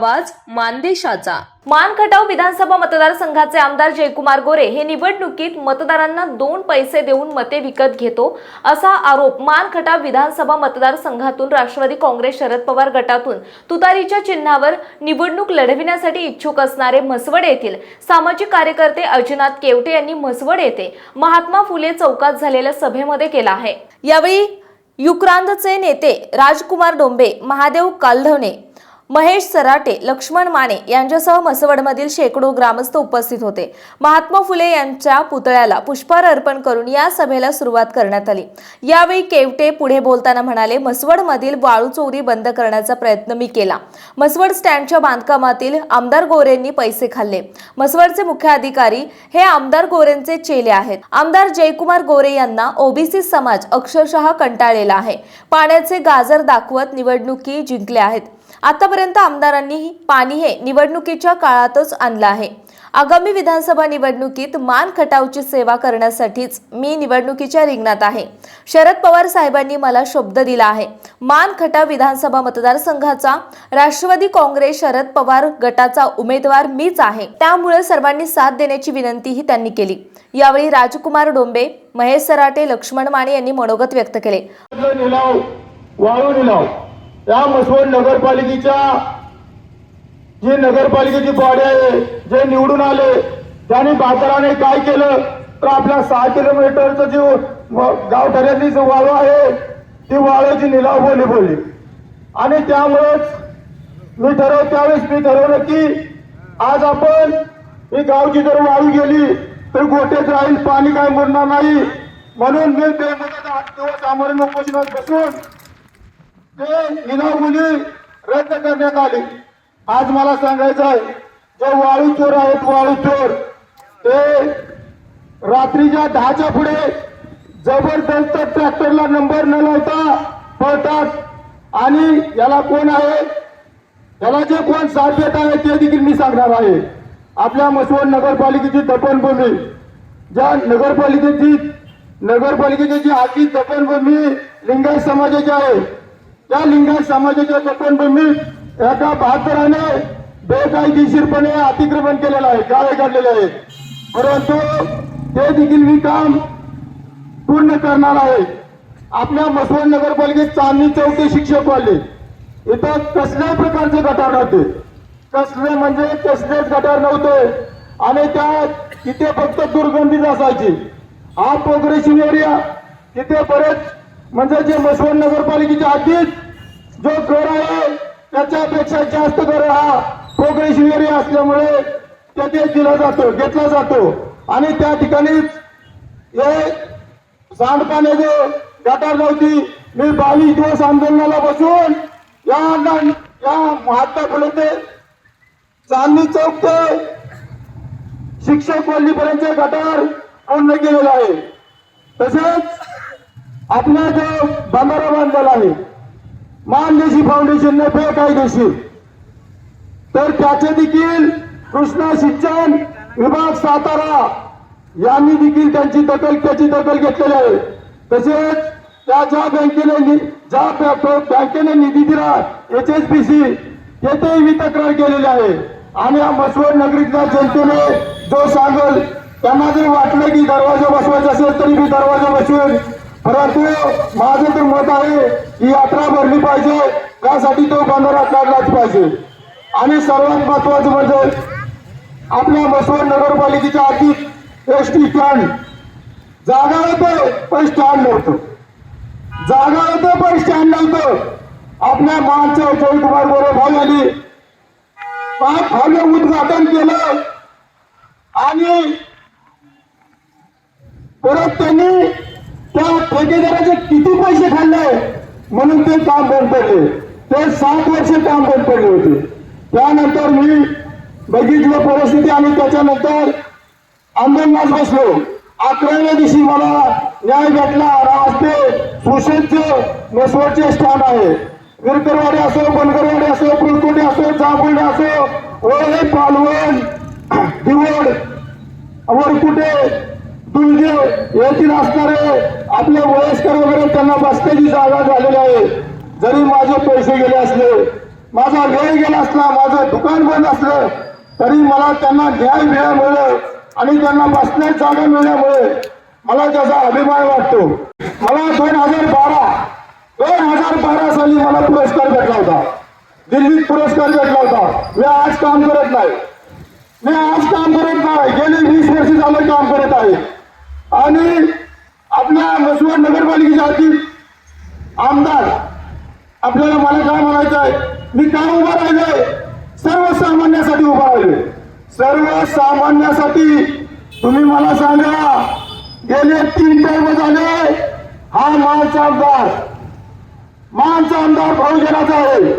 आवाज मानदेशाचा. मानखटाव विधानसभा मतदारसंघाचे आमदार जयकुमार गोरे हे निवडणुकीत मतदारांना दोन पैसे देऊन मते विकत घेतो असा आरोप मानखटाव विधानसभा मतदारसंघातून राष्ट्रवादी काँग्रेस शरद पवार गटातून तुतारीच्या चिन्हावर निवडणूक लढविण्यासाठी इच्छुक असणारे म्हसवड येथील सामाजिक कार्यकर्ते अजिनाथ केवटे यांनी म्हसवड येथे महात्मा फुले चौकात झालेल्या सभेमध्ये केला आहे. यावेळी युक्रांतचे नेते राजकुमार डोंबे महादेव कालधवणे महेश सराटे लक्ष्मण माने यांच्यासह मसवडमधील शेकडो ग्रामस्थ उपस्थित होते. महात्मा फुले यांच्या पुतळ्याला पुष्पहार अर्पण करून या सभेला सुरुवात करण्यात आली. यावेळी केवटे पुढे बोलताना म्हणाले मसवडमधील वाळू चोरी बंद करण्याचा प्रयत्न मी केला. मसवड स्टँडच्या बांधकामातील आमदार गोरेंनी पैसे खाल्ले. मसवडचे मुख्य अधिकारी हे आमदार गोरेंचे चेले आहेत. आमदार जयकुमार गोरे यांना ओबीसी समाज अक्षरशः कंटाळलेला आहे. पाण्याचे गाजर दाखवत निवडणुकी जिंकल्या आहेत. आतापर्यंत आमदारांनी पाणी हे निवडणुकीच्या काळातच आणलं आहे. आगामी विधानसभा निवडणुकीत मान खटावची सेवा करण्यासाठीच मी निवडणुकीच्या रिंगणात आहे. शरद पवार साहेबांनी मला शब्द दिला आहे. मान खटाव विधानसभा मतदारसंघाचा राष्ट्रवादी काँग्रेस शरद पवार गटाचा उमेदवार मीच आहे. त्यामुळे सर्वांनी साथ देण्याची विनंतीही त्यांनी केली. यावेळी राजकुमार डोंबे महेश सराटे लक्ष्मण माने यांनी मनोगत व्यक्त केले. या मसवड नगरपालिकेच्या जी नगरपालिकेची बॉडी आहे जे निवडून आले त्यांनी बाजाराने काय केलं? तर आपल्या सहा किलोमीटरचं जे गाव ठऱ्यातली जो वाळू आहे ती वाळूची निलाव बोली बोलली. आणि त्यामुळेच मी ठरव त्यावेळेस मी ठरवलं की आज आपण ही गावची जर वाळू गेली तर गोटेच राहील पाणी काय मुरणार नाही. म्हणून मी बेमुदत आठ दिवस आमरण उपोषणात बसून ते निलाव मुली रद्द करण्यात आली. आज मला सांगायचं आहे जे वाळू चोर आहेत वाळू चोर ते रात्रीच्या दहाच्या पुढे जबरदस्त ट्रॅक्टरला नंबर न लावता पळतात. आणि याला कोण आहे? याला जे कोण साथ देत आहे ते देखील मी सांगणार आहे. आपल्या मसवड नगरपालिकेची दफनभूमी. ज्या नगरपालिकेची नगरपालिकेची जी आधी दफनभूमी लिंगायत समाजाची आहे त्या लिंगायत समाजाच्या दफनभूमीत एका बहात्तराने बेकायदेशीरपणे अतिक्रमण केलेलं आहे गाळे काढलेले आहे. परंतु ते देखील मी काम पूर्ण करणार आहे. आपल्या मसवड नगरपालिकेत चांदणी चौक शिक्षक वाढले. इथं कसल्याही प्रकारचे गटार नव्हते. कसले म्हणजे कसलेच गटार नव्हते. आणि त्या तिथे फक्त दुर्गंधीच असायची. हा प्रोग्रेसिव्ह एरिया तिथे बरेच म्हणजे जे मसवड नगरपालिकेच्या आधीच जो कर आहे त्याच्यापेक्षा जास्त कर हा प्रोग्रेसिव्ह एरिया असल्यामुळे तेथे दिला जातो घेतला जातो. आणि त्या ठिकाणीच हे सांडपाण्याचे गटार नव्हती. मी बावीस दिवस आंदोलनाला बसून या या महात्मा फुले ते चांदणी चौक ते शिक्षक कोल्लीपर्यंतचे गटार पूर्ण केलेला आहे. तसेच आपला जो बंधारा बांधलेला आहे मानदेशी फाउंडेशनने बेकायदेशीर। तर त्याचे देखील कृष्णा सिंचन विभाग सातारा यांनी देखील त्यांची दखल त्याची दखल घेतलेली आहे. तसेच त्या ज्या बँकेने ज्या बँकेने निधी दिला एच एस पी सी तेथेही मी तक्रार केलेली आहे. आणि या मसवड नगरीतल्या जनतेने जो सांगल त्यांना जर वाटलं की दरवाजा बसवायचा असेल तरी मी दरवाजा बसवेल परंतु माझं तर मत आहे की यात्रा भरली पाहिजे त्यासाठी तो बंधारा काढलाच पाहिजे. आणि सर्वात महत्वाचं म्हणजे आपल्या मसवड नगरपालिकेच्या आधीच एस टी स्टँड जागा होतं पण स्टँड नव्हतं. जागा होतं पण स्टँड नव्हतं. आपल्या मानचं जयकुमार गोरे भाऊ यांनी पाच भाव्य उद्घाटन केलं. आणि परत त्यांनी त्या ठेकेदाराचे किती पैसे खाल्ले म्हणून ते काम बंद पडले. ते सात वर्ष काम बंद पडले होते. त्यानंतर मी बघितलं परिस्थिती आणि त्याच्यानंतर आंदोलनात बसलो. अकराव्या दिवशी मला न्याय भेटला. रास्ते ते नसवडचे स्थान आहे. विरकरवाडी असो बनकरवाडी असो कुलकोटी असो जांभुर्डे असो ओळे पालवण दिवड वरकुटे दुलगे येथील असणारे आपले वयस्कर वगैरे त्यांना बसण्याची जागा झालेली आहे. जरी माझे पैसे गेले असले माझा वेळ गेला असला माझं दुकान बंद असलं तरी मला त्यांना न्याय मिळाल्यामुळे आणि त्यांना बसण्याची जागा मिळाल्यामुळे मला त्याचा अभिमान वाटतो. मला दोन हजार बारा दोन हजार बारा साली मला पुरस्कार भेटला होता. दिल्लीत पुरस्कार भेटला होता. मी आज काम करत नाही. मी आज काम करत नाही. गेले वीस वर्ष झालं काम करत आहे. आणि आपल्या मसवड नगरपालिकेच्या हाती आमदार आपल्याला मला काय म्हणायचं आहे? मी काय उभा राहिलोय? सर्वसामान्यासाठी उभा राहिलोय. सर्वसामान्यासाठी. तुम्ही मला सांगा गेले तीन टर्म झाले हा मानचा आमदार. मानचा आमदार बहुजनाचा आहे.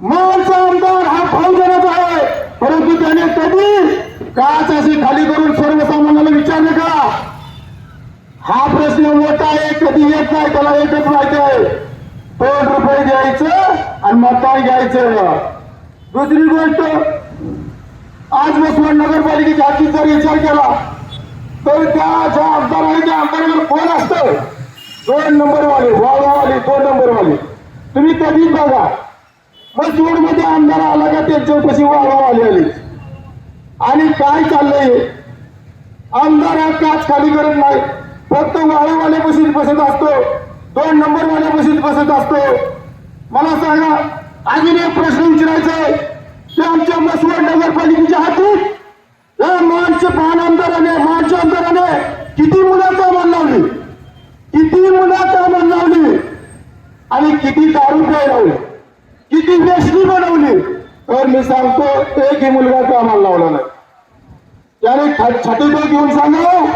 मानचा आमदार हा बहुजनाचा आहे. परंतु त्याने कधी काच अशी खाली करून सर्वसामान्याला विचारले का? हा प्रश्न मोठा आहे कधी येत नाही त्याला एकच माहिती आहे. दोन रुपये द्यायचं आणि मतदान घ्यायचं. दुसरी गोष्ट आज वसवड नगरपालिकेच्या हाती जर विचार केला तर त्या ज्या आमदार आहे त्या आमदारावर कोण असतं? दोन नंबरवाले वाले दोन नंबरवाले. तुम्ही कधी बघा. मग मध्ये आमदार आला का त्यांच्या कशी वाळूवाले आले. आणि काय चाललंय? आमदार हा काच खाली करत नाही. फक्त वाळूवाले बशीत बसत असतो. दोन नंबरवाल्या बशीत बसत असतो. मला सांगा अजून एक प्रश्न विचारायचा आहे. की आमच्या मसवड नगरपालिकेच्या हातून? या मानच्या पान आमदाराने मानच्या आमदाराने किती मुलं कामाला लावली? किती मुलं कामाला लावली? आणि किती दारू प्यायला लावली? किती व्यसनी बनवली? तर मी सांगतो एकही मुलगा कामाला लावला नाही. त्याने छातीवर घेऊन सांगा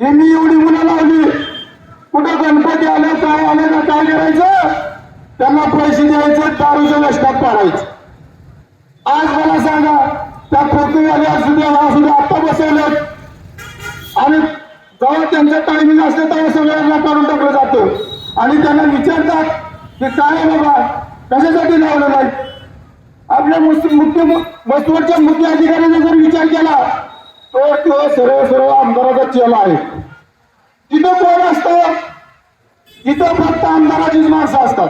यांनी मी एवढी मुलं लावली. कुठं गणपती आले काय आले का काय करायचं? त्यांना पैसे द्यायचे दारूच्या लष्कात पाडायचं. आज मला सांगा त्या पृथ्वीवाले असू द्या असू द्या आत्ता बसवलं आणि जेव्हा त्यांचं टायमिंग असतं तेव्हा सगळ्यांना काढून टाकलं जातं. आणि त्यांना विचारतात की काय बाबा? कशासाठी लावलं नाही? आपल्या मुस- मुख्य वस्तूवरच्या मुख्य अधिकाऱ्याने जर विचार केला तो तो सर्व सर्व आमदाराचा चेला आहे. तिथं कोण असत? इथं फक्त आमदाराचीच माणसं असतात.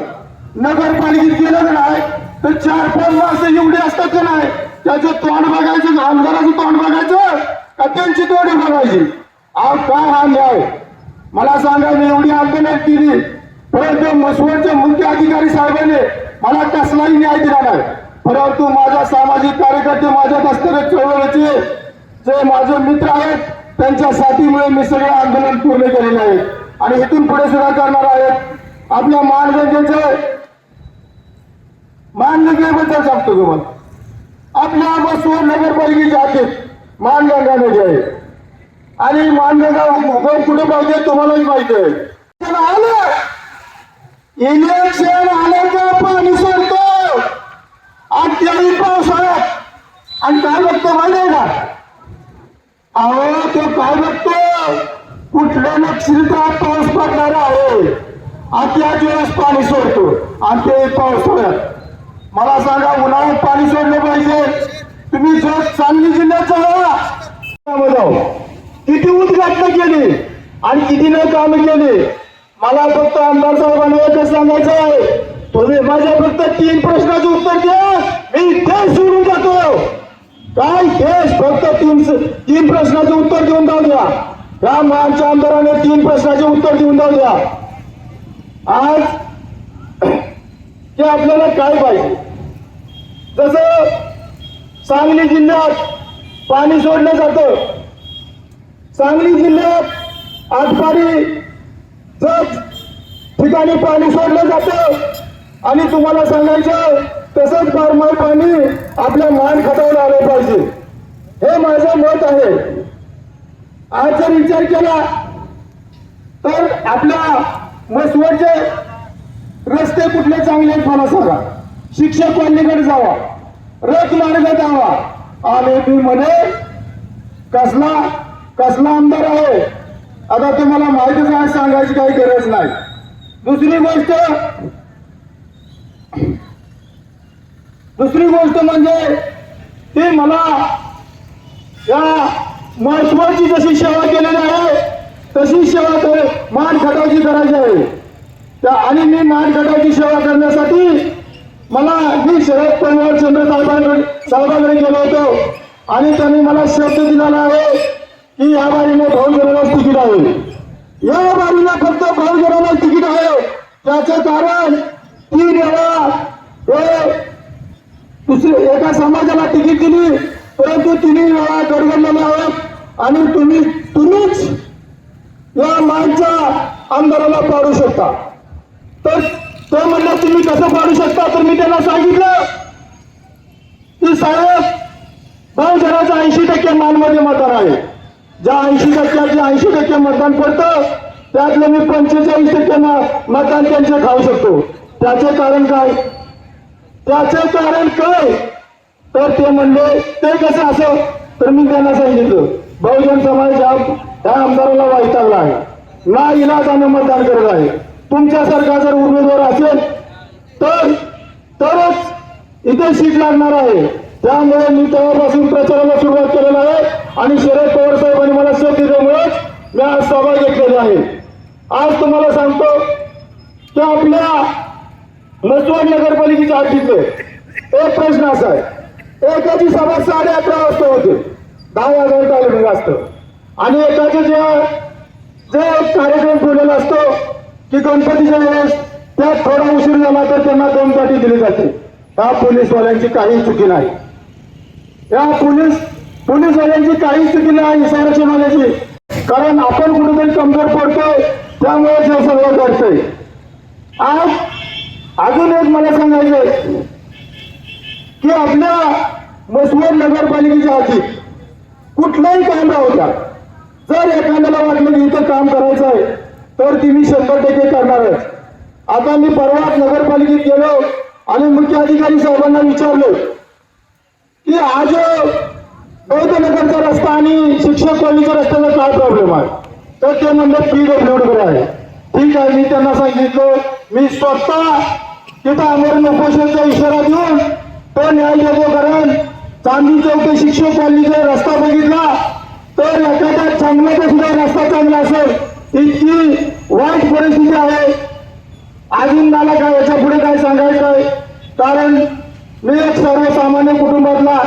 नगरपालिकेत गेलं का नाही? तर चार पाच माणसं एवढी असतात का नाही? त्याचं तोंड बघायचं आमदाराचं तोंड बघायचं का त्यांची तोंड बघायची? अहो काय हा न्याय? मला सांगा मी एवढी आंदोलन केली परंतु मसवडचे मुख्य अधिकारी साहेबांनी मला कसलाही न्याय दिला नाही. परंतु माझ्या सामाजिक कार्यकर्ते माझ्यात असणारे चळवळीचे जे माझे मित्र आहेत त्यांच्या साथीमुळे मी सगळं आंदोलन पूर्ण केलेलं आहे. आणि इथून पुढे सुद्धा करणार आहेत. आपल्या मानगंगेचे मानगंगेबद्दल सांगतो तुम्हाला. आपल्या बसवर नगरपालिकेच्या हातीत मानगंगा नदी आहे. आणि मानगंगा उगम कुठे पाहिजे तुम्हालाही माहिती आहे. पण आलं इलेक्शन आलं का पाणी सोडतो. अत्याधी पावसाळ्यात. आणि काय बघतो माहिती आहे का? अहो ते काय बघतो. कुठल्या नक्षिता पाऊस पडणार आहे? आणि त्या दिवस पाणी सोडतो. आणि ते पावसाळ्यात मला सांगा उन्हाळ्यात पाणी सोडलं पाहिजे? तुम्ही जर सांगली जिल्ह्यात जाऊ. किती उद्घाटन केली आणि किती न काम केली? मला फक्त आमदार साहेबांना एकच सांगायचं आहे. तुम्ही माझ्या फक्त तीन प्रश्नाचं उत्तर द्या. मी ते सोडून जातो. काय केस? फक्त तीन तीन प्रश्नाचे उत्तर देऊन जाऊ द्या. या आमच्या आमदाराने तीन प्रश्नाचे उत्तर देऊन जाऊ द्या. आज ते आपल्याला काय पाहिजे? जसं सांगली जिल्ह्यात पाणी सोडलं जातं. सांगली जिल्ह्यात आटपाडी ठिकाणी पाणी सोडलं जातं. आणि तुम्हाला सांगायचं तसंच बारमाही पाणी आपल्या मान खटावून आलं पाहिजे. हे माझं मत आहे. आज जर विचार केला तर आपल्या मसवडचे रस्ते कुठले चांगले आहेत मला सांगा. शिक्षक पल्लीकडे जावा. रथ मार्ग जावा. आले मी म्हणे कसला कसला आमदार आहे आता तुम्हाला माहितीच आहे सांगायची काही गरज नाही. दुसरी गोष्ट दुसरी गोष्ट म्हणजे ते मला या महत्वाची जशी सेवा केलेली आहे तशी सेवा कर मान खटावची करायची आहे. त्या आणि मी मान खटावची सेवा करण्यासाठी मला मी शरद पवार चंद्र साहेबांकडे साहेबांकडे गेलो होतो. आणि त्यांनी मला शब्द दिलेला आहे की या बारीने भाऊजनालाच तिकीट आहे. या बारीला फक्त भाऊजनालाच तिकीट आहे. त्याचं कारण तीन वेळा दुसरी एका समाजाला तिकीट दिली परंतु तिन्ही वेळा गडगडलेले आहोत. आणि तुम्ही तुम्हीच या मागच्या आमदाराला पाडू शकता. तर तो म्हणलं तुम्ही कसं पाडू शकता? तर मी त्यांना सांगितलं की साहेब बहुजनाचं ऐंशी टक्के मानमध्ये मतदान आहे. ज्या ऐंशी टक्क्याचे ऐंशी टक्के मतदान पडतं त्यातलं मी पंचेचाळीस टक्के मतदान त्यांचे खाऊ शकतो. त्याचे कारण काय? त्याचे कारण काय? तर ते म्हणले ते कसं असं? तर मी त्यांना सांगितलं बहुजन समाज हा त्या आमदाराला वैतागला आहे. ना इलाजाने मतदान करत आहे. तुमच्यासारखा जर उमेदवार असेल तर तरच इथे सीट लागणार आहे. त्यामुळे मी तेव्हापासून प्रचाराला सुरुवात केलेला आहे आणि शरद पवार साहेबांनी मला शब्द दिल्यामुळेच मी आज सभा घेतलेली आहे. आज तुम्हाला सांगतो की आपल्या मसवाड नगरपालिकेच्या हद्दीतले एक प्रश्न असा आहे. एकाची सभा साडे अकरा वाजता होते. दहा हजार टायमिंग असतं आणि एकाचे जे जे कार्यक्रम ठेवलेला असतो की गणपतीच्या वेळेस त्यात थोडा उशीर झाला तर त्यांना दोन पाठी दिली जाते. त्या पोलीसवाल्यांची काही चुकी नाही. या पोलीस पोलीसवाल्यांची काही चुकी नाही संरक्षणवाल्याची. कारण आपण कुठेतरी कमजोर पडतोय त्यामुळे हे सगळं घडतंय आज अजून एक मला सांगायचंय की आपल्या मसवड नगरपालिकेच्या आधी कुठलाही काम राहू जर एखाद्याला वाटलं की इथं काम करायचं आहे तर ती मी शंभर टक्के करणार आहे. आता मी परवाच नगरपालिकेत गेलो आणि मुख्य अधिकारी साहेबांना विचारलो की आज बौद्ध नगरचा रस्ता आणि शिक्षक कॉलनीच्या रस्त्याचा काय प्रॉब्लेम आहे? तर ते म्हणले पी डब्ल्यू आहे. ठीक आहे मी त्यांना सांगितलं मी स्वतः तिथं आमरण उपोषणचा इशारा देऊन तो न्याय देतो कारण चांदी चौक ते शिक्षक कॉलनीचा रस्ता बघितला तर एखाद्या चांगल्याचा सुद्धा रस्ता चांगला असेल इतकी वाईट परिस्थिती आहे. अजून मला काय याच्यापुढे काय सांगायचं आहे? कारण मी एक सर्वसामान्य कुटुंबातला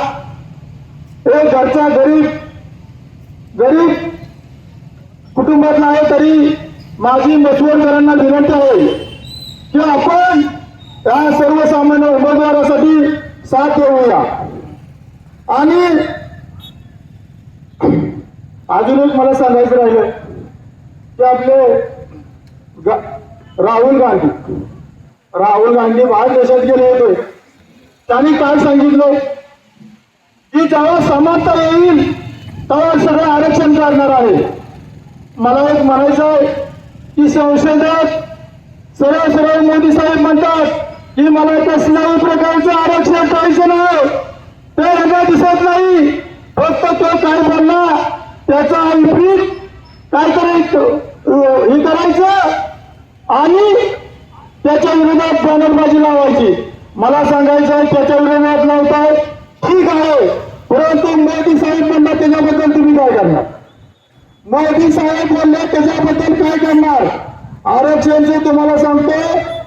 एक घरचा गरीब गरीब कुटुंबातला आहे तरी माझी मसवडकरांना विनंती आहे की आपण या सर्वसामान्य उमेदवारासाठी साथ देऊया. आणि अजून एक मला सांगायचं राहिलं की आपले गा- राहुल गांधी. राहुल गांधी बाहेर देशात गेले होते. त्यांनी काय सांगितलं? की जेव्हा समानता येईल तेव्हा सगळं आरक्षण करणार आहे. मला एक म्हणायचं आहे की संसदेत सरळ सरळ मोदी साहेब म्हणतात की मला कसल्याही प्रकारचं आरक्षण पाहिजे नाही. ते रंगा दिसत नाही. फक्त तो काय बोलला त्याचा विपरीत काय करायचं? हे करायचं आणि त्याच्या विरोधात बॅनरबाजी लावायची. मला सांगायचं आहे त्याच्या विरोधात लावताय ठीक आहे. परंतु मोदी साहेब म्हणणार त्याच्याबद्दल तुम्ही काय करणार? मोदी साहेब बोलले त्याच्याबद्दल काय करणार? आरक्षणचे तुम्हाला सांगतो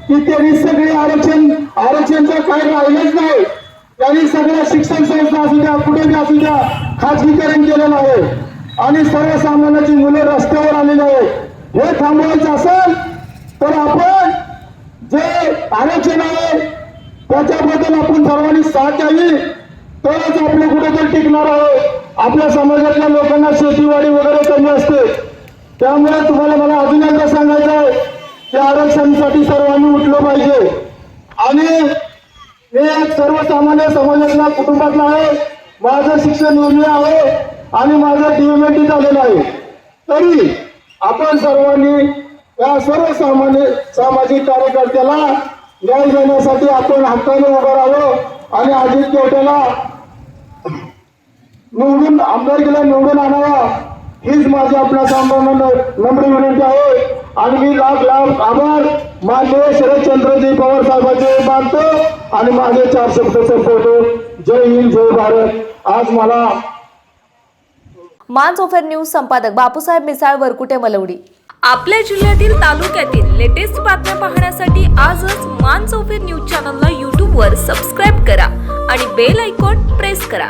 की त्यांनी सगळे आरक्षण आरक्षणचं काय राहिलंच नाही. त्यांनी सगळ्या शिक्षण संस्था असू द्या कुठे असू द्या खाजगीकरण केलेलं आहे. आणि सर्वसामान्याची मुलं रस्त्यावर आलेली आहेत हे थांबवायचं असेल तर आपण जे आरक्षण आहे त्याच्याबद्दल आपण सर्वांनी साथ द्यावी. तरच आपलं कुठेतरी टिकणार आहे. आपल्या समाजातल्या लोकांना शेतीवाडी वगैरे कमी असते. त्यामुळे तुम्हाला मला अजून एकदा सांगायचं आहे त्या आरक्षणासाठी सर्वांनी उठलं पाहिजे. आणि मी एक सर्वसामान्य समाजातला कुटुंबातला आहे. माझं शिक्षण योजना आहे आणि माझं डीएमएटी झालेलं आहे. तरी आपण सर्वांनी या सर्वसामान्य सामाजिक कार्यकर्त्याला न्याय देण्यासाठी आपण हक्काने उभं राहावं आणि अजित केवट्याला निवडून आमदारकीला निवडून आणावा. हीच माझी आपल्या सामान्य नम्र विनंती आहे. आणि मी लाख लाख आभार. माननीय शरदचंद्रजी पवार साहेबांचे मानतो आणि माझे चार शब्द संपवतो जय हिंद जय भारत. आज मला मान सोफेर न्यूज संपादक बापूसाहेब मिसाळ वरकुटे मलवडी. आपल्या जिल्ह्यातील तालुक्यातील लेटेस्ट बातम्या पाहण्यासाठी आजच मान चौफेर न्यूज चॅनलला यूट्यूबवर सबस्क्राईब करा आणि बेल आयकॉन प्रेस करा.